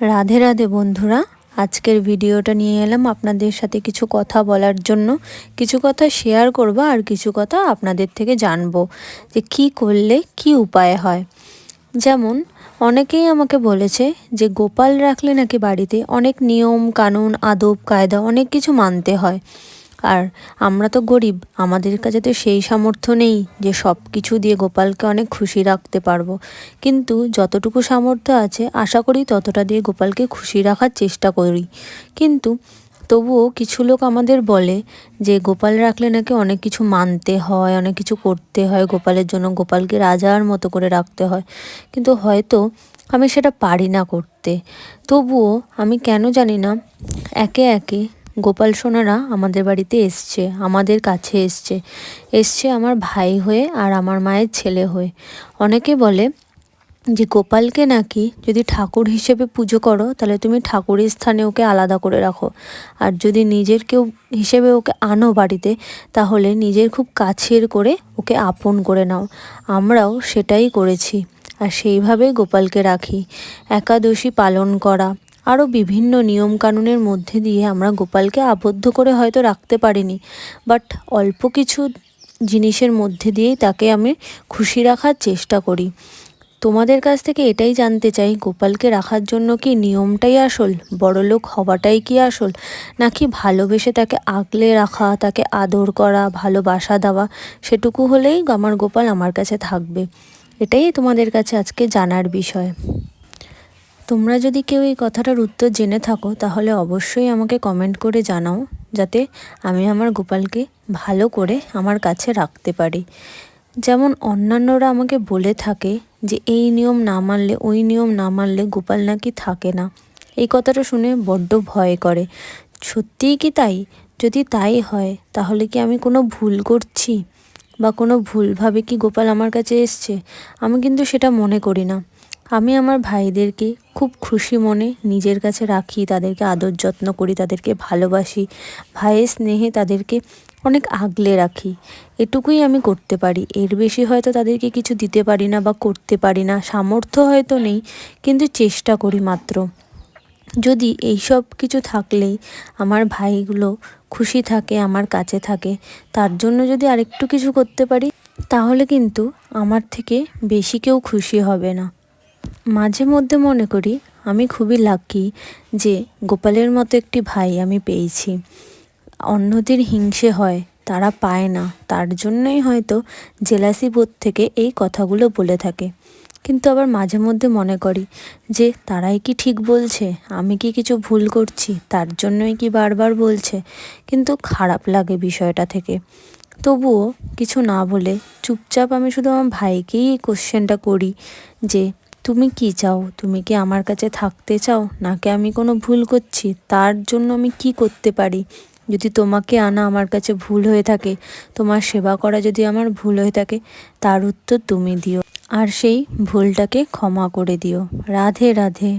রাধে রাধে বন্ধুরা, আজকের ভিডিওটা নিয়ে এলাম আপনাদের সাথে কিছু কথা বলার জন্য। কিছু কথা শেয়ার করব আর কিছু কথা আপনাদের থেকে জানব যে কি করলে কি উপায় হয়। যেমন, অনেকেই আমাকে বলেছে যে গোপাল রাখলে নাকি বাড়িতে অনেক নিয়ম, কানুন, আদব, কায়দা অনেক কিছু মানতে হয়। আর আমরা তো গরিব, আমাদের কাছে তো সেই সামর্থ্য নেই যে সব কিছু দিয়ে গোপালকে অনেক খুশি রাখতে পারব। কিন্তু যতটুকু সামর্থ্য আছে, আশা করি ততটা দিয়ে গোপালকে খুশি রাখার চেষ্টা করি। কিন্তু তবুও কিছু লোক আমাদের বলে যে, গোপাল রাখলে নাকি অনেক কিছু মানতে হয়, অনেক কিছু করতে হয়, গোপালের জন্য গোপালকে রাজার মতো করে রাখতে হয়। কিন্তু হয়তো আমি সেটা পারি না করতে। তবুও আমি কেন জানি না, একে একে গোপাল সোনারা আমাদের বাড়িতে এসছে, আমাদের কাছে এসছে। এসছে আমার ভাই হয়ে আর আমার মায়ের ছেলে হয়ে। অনেকে বলে যে গোপালকে নাকি যদি ঠাকুর হিসেবে পুজো করো, তাহলে তুমি ঠাকুরের স্থানে ওকে আলাদা করে রাখো। আর যদি নিজের কেউ হিসেবে ওকে আনো বাড়িতে, তাহলে নিজের খুব কাছের করে ওকে আপন করে নাও। আমরাও সেটাই করেছি। আর সেইভাবেই গোপালকে রাখি। একাদশী পালন করা। আরও বিভিন্ন নিয়মকানুনের মধ্যে দিয়ে আমরা গোপালকে আবদ্ধ করে হয়তো রাখতে পারিনি। বাট অল্প কিছু জিনিসের মধ্যে দিয়েই তাকে আমি খুশি রাখার চেষ্টা করি। তোমাদের কাছ থেকে এটাই জানতে চাই, গোপালকে রাখার জন্য কি নিয়মটাই আসল, বড়লোক হওয়াটাই কি আসল, নাকি ভালোবেসে তাকে আগলে রাখা, তাকে আদর করা, ভালোবাসা দেওয়া, সেটুকু হলেই আমার গোপাল আমার কাছে থাকবে। এটাই তোমাদের কাছে আজকে জানার বিষয়। তোমরা যদি কেউ এই কথাটার উত্তর জেনে থাকো, তাহলে অবশ্যই আমাকে কমেন্ট করে জানাও, যাতে আমি আমার গোপালকে ভালো করে আমার কাছে রাখতে পারি। যেমন অন্যান্যরা আমাকে বলে থাকে যে, এই নিয়ম না মানলে, ওই নিয়ম না মানলে গোপাল নাকি থাকে না। এই কথাটা শুনে বড্ড ভয় করে। সত্যিই কি তাই? যদি তাই হয়, তাহলে কি আমি কোনো ভুল করছি? বা কোনো ভুলভাবে কি গোপাল আমার কাছে এসছে? আমি কিন্তু সেটা মনে করি না। আমি আমার ভাইদেরকে খুব খুশি মনে নিজের কাছে রাখি, তাদেরকে আদর যত্ন করি, তাদেরকে ভালোবাসি। ভাইয়ের স্নেহে তাদেরকে অনেক আগলে রাখি। এটুকুই আমি করতে পারি। এর বেশি হয়তো তাদেরকে কিছু দিতে পারি না বা করতে পারি না। সামর্থ্য হয়তো নেই, কিন্তু চেষ্টা করি মাত্র। যদি এইসব কিছু থাকলেই আমার ভাইগুলো খুশি থাকে, আমার কাছে থাকে, তার জন্য যদি আরেকটু কিছু করতে পারি, তাহলে কিন্তু আমার থেকে বেশি কেউ খুশি হবে না। মাঝে মধ্যে মনে করি আমি খুবই লাকি যে গোপালের মতো একটি ভাই আমি পেয়েছি। অন্যদের হিংসে হয়, তারা পায় না। তার জন্যই হয়তো জেলাসি বোধ থেকে এই কথাগুলো বলে থাকে। কিন্তু আবার মাঝে মধ্যে মনে করি যে, তারাই কি ঠিক বলছে? আমি কি কিছু ভুল করছি? তার জন্যই কি বারবার বলছে? কিন্তু খারাপ লাগে বিষয়টা থেকে। তবুও কিছু না বলে চুপচাপ আমি শুধু আমার ভাইকেই কোশ্চেনটা করি যে তুমি কি চাও? তুমি কি আমার কাছে থাকতে চাও? নাকি আমি কোনো ভুল করছি? তার জন্য আমি কি করতে পারি? যদি তোমাকে আনা আমার কাছে ভুল হয়ে থাকে, তোমার সেবা করা যদি আমার ভুল হয়ে থাকে, তার উত্তর তুমি দিও। আর সেই ভুলটাকে ক্ষমা করে দিও। রাধে রাধে।